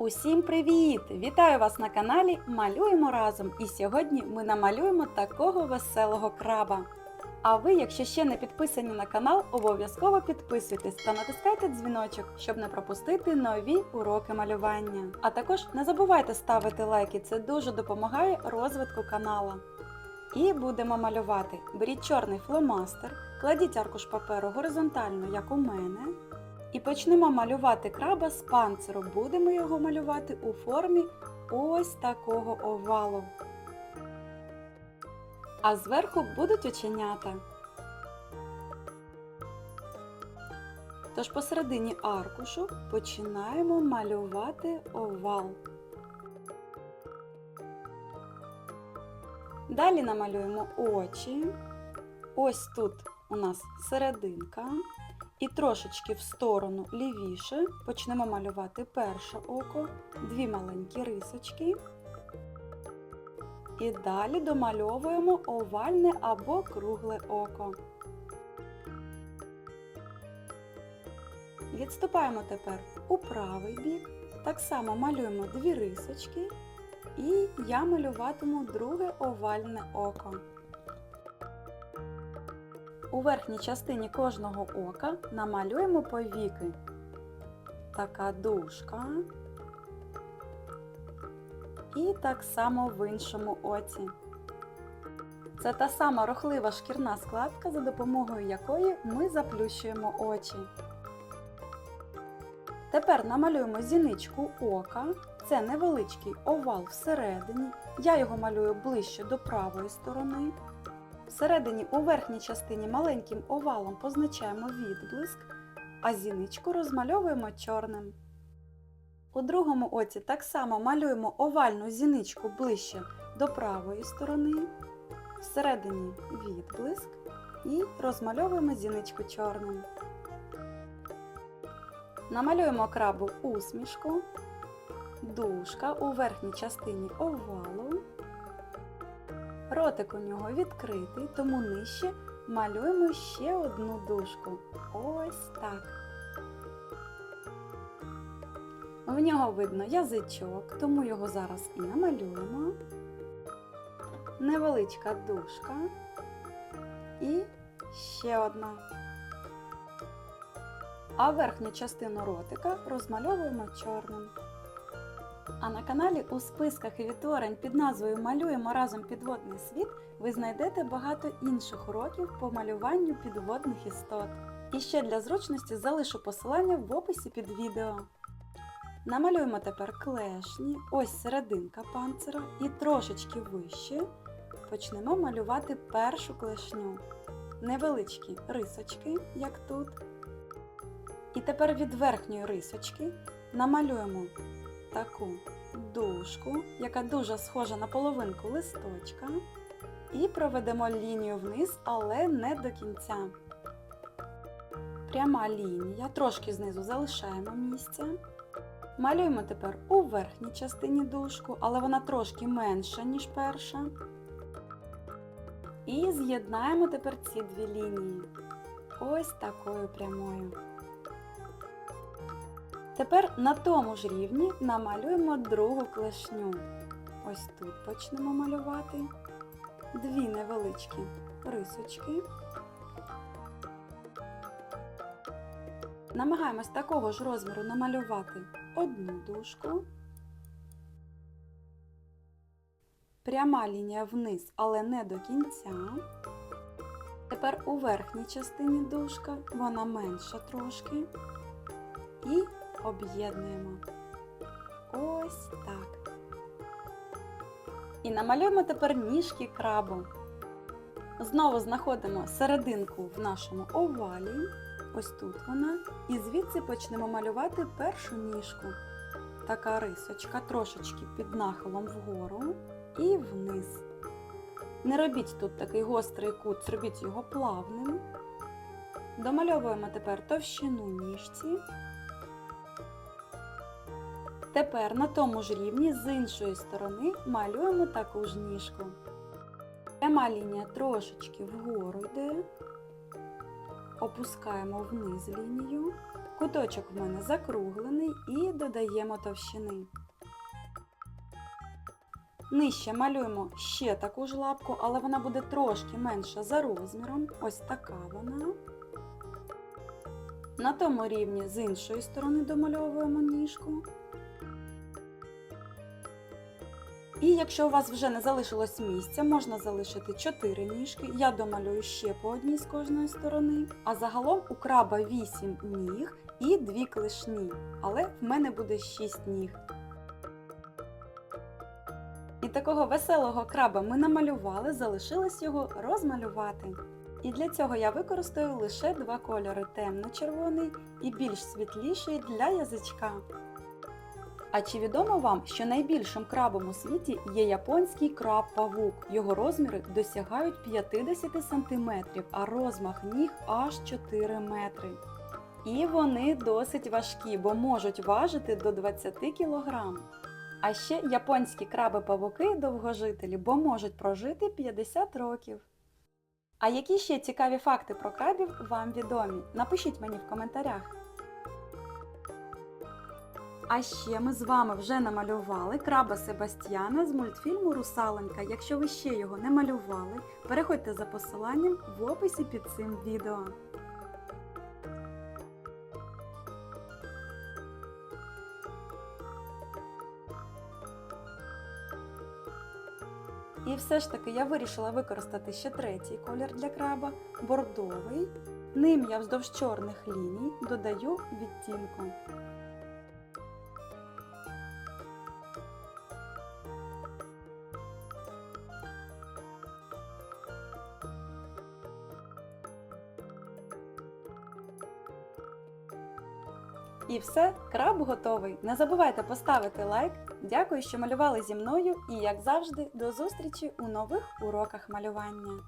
Усім привіт! Вітаю вас на каналі Малюємо разом. І сьогодні ми намалюємо такого веселого краба. А ви, якщо ще не підписані на канал, обов'язково підписуйтесь та натискайте дзвіночок, щоб не пропустити нові уроки малювання. А також не забувайте ставити лайки, це дуже допомагає розвитку канала. І будемо малювати. Беріть чорний фломастер, кладіть аркуш паперу горизонтально, як у мене. І почнемо малювати краба з панциру. Будемо його малювати у формі ось такого овалу. А зверху будуть оченята. Тож посередині аркушу починаємо малювати овал. Далі намалюємо очі. Ось тут у нас серединка. І трошечки в сторону лівіше почнемо малювати перше око, дві маленькі рисочки. І далі домальовуємо овальне або кругле око. Відступаємо тепер у правий бік. Так само малюємо дві рисочки. І я малюватиму друге овальне око. У верхній частині кожного ока намалюємо повіки. Така дужка. І так само в іншому оці. Це та сама рухлива шкірна складка, за допомогою якої ми заплющуємо очі. Тепер намалюємо зіничку ока. Це невеличкий овал всередині. Я його малюю ближче до правої сторони. Всередині у верхній частині маленьким овалом позначаємо відблиск, а зіничку розмальовуємо чорним. У другому оці так само малюємо овальну зіничку ближче до правої сторони, всередині відблиск і розмальовуємо зіничку чорним. Намалюємо крабу усмішку, дужка у верхній частині овалу. Ротик у нього відкритий, тому нижче малюємо ще одну дужку. Ось так. В нього видно язичок, тому його зараз і намалюємо. Невеличка дужка. І ще одна. А верхню частину ротика розмальовуємо чорним. А на каналі у списках і відтворень під назвою Малюємо разом підводний світ ви знайдете багато інших уроків по малюванню підводних істот. І ще для зручності залишу посилання в описі під відео. Намалюємо тепер клешні, ось серединка панцира, і трошечки вище почнемо малювати першу клешню. Невеличкі рисочки, як тут. І тепер від верхньої рисочки намалюємо таку дужку, яка дуже схожа на половинку листочка, і проведемо лінію вниз, але не до кінця. Пряма лінія, трошки знизу залишаємо місце. Малюємо тепер у верхній частині дужку, але вона трошки менша, ніж перша. І з'єднаємо тепер ці дві лінії. Ось такою прямою. Тепер на тому ж рівні намалюємо другу клешню. Ось тут почнемо малювати дві невеличкі рисочки. Намагаємось такого ж розміру намалювати одну дужку. Пряма лінія вниз, але не до кінця. Тепер у верхній частині дужка, вона менша трошки. І об'єднуємо. Ось так. І намалюємо тепер ніжки крабу. Знову знаходимо серединку в нашому овалі. Ось тут вона. І звідси почнемо малювати першу ніжку. Така рисочка трошечки під нахилом вгору і вниз. Не робіть тут такий гострий кут, зробіть його плавним. Домальовуємо тепер товщину ніжці. Тепер на тому ж рівні з іншої сторони малюємо таку ж ніжку. Пряма лінія трошечки вгору йде, опускаємо вниз лінію, Куточок в мене закруглений і додаємо товщини. Нижче малюємо ще таку ж лапку, але вона буде трошки менша за розміром. Ось така вона. На тому рівні з іншої сторони домальовуємо ніжку. І якщо у вас вже не залишилось місця, можна залишити 4 ніжки. Я домалюю ще по одній з кожної сторони. А загалом у краба 8 ніг і 2 клешні. Але в мене буде 6 ніг. І такого веселого краба ми намалювали, залишилось його розмалювати. І для цього я використаю лише два кольори темно-червоний і більш світліший для язичка. А чи відомо вам, що найбільшим крабом у світі є японський краб-павук? Його розміри досягають 50 см, а розмах ніг аж 4 метри. І вони досить важкі, бо можуть важити до 20 кг. А ще японські краби-павуки довгожителі, бо можуть прожити 50 років. А які ще цікаві факти про крабів вам відомі? Напишіть мені в коментарях. А ще ми з вами вже намалювали краба Себастьяна з мультфільму Русаленька. Якщо ви ще його не малювали, переходьте за посиланням в описі під цим відео. І все ж таки я вирішила використати ще третій колір для краба бордовий. Ним я вздовж чорних ліній додаю відтінку. І все, краб готовий. Не забувайте поставити лайк. Дякую, що малювали зі мною і, як завжди, до зустрічі у нових уроках малювання.